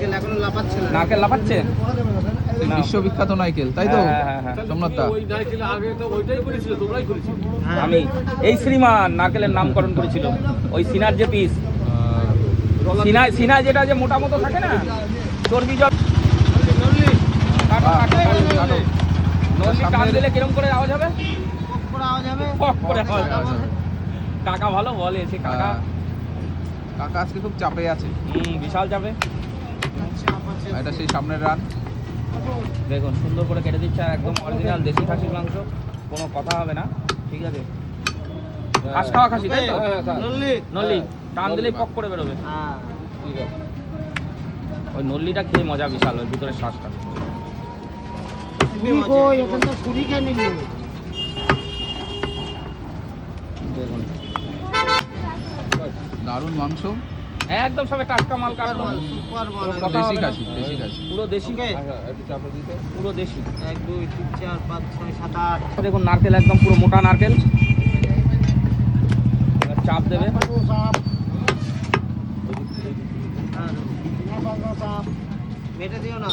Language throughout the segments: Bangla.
নারকেল এখনও লাফাচ্ছে না। নারকেল বিশ্ববিখ্যাত নাইকেল তাই তো? হ্যাঁ, হ্যাঁ, হ্যাঁ। সোমনাথ দা। আমি এই শ্রীমান নারকেলের নামকরণ করেছিল। ওই সিনার যে পিস সিনা সিনা যেটা যে মোটা মতো থাকে না চর্বি জল টান দিলে কিরম করে আওয়াজ হবে। কাকা ভালো বলে সে কাকা। কাকা আজকে খুব চাপে আছে। বিশাল আর এটা সেই সামনের রান। দেখুন সুন্দর করে কেটে দিচ্ছে আর একদম অরিজিনাল দেশি খাসির মাংস। কোনো কথা হবে না ঠিক আছে? ঘাস খাওয়া খাসি তাই তো? নল্লি। নল্লি। টান দিলেই পক করে বেরোবে। হ্যাঁ। ঠিক আছে। ওই নল্লিটা খেয়ে মজা বিশাল ওই ভিতরে শ্বাসটা দারুণ মাংস। একদম সবে টাটকা মাল মাল দেশি। খাসি দেশি খাসি পুরো দেশি ওকে আচ্ছা একটু চাপে দিতে পুরো দেশি এক দুই তিন চার পাঁচ ছয় সাত আট দেখুন নারকেল একদম পুরো মোটা নারকেল চাপ দেবে মেটে দিও না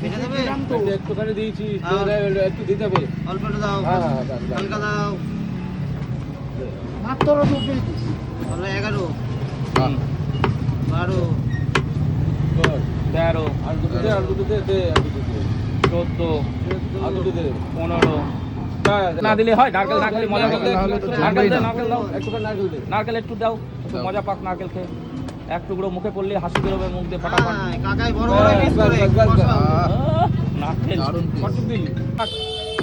মেটে দেবে একটু একটুখানি দিয়েছি হ্যাঁ। একটু দিতে হবে অল্পটা দাও হ্যাঁ, হ্যাঁ। হালকা দাও মাত্র এগারো বাহ, হুম, বারো বল। দে চোদ্দ পনেরো। না দিলে হয় নারকেল না খেলে মজা নারকেল নারকেল। নারকেল দাও। নারকেল দে। নারকেল একটু দাও একটু মজা পাক নারকেল খেয়ে। এক টুকরো মুখে পড়লে হাসি বেরোবে মুখ দিয়ে ফাটাফাট। হ্যাঁ, নারকেল। কত দিলি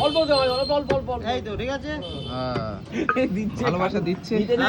অল্প দে অল্প অল্প অল্প। এই তো ঠিক আছে? আহ, দিচ্ছে। ভালোবাসা দিচ্ছে।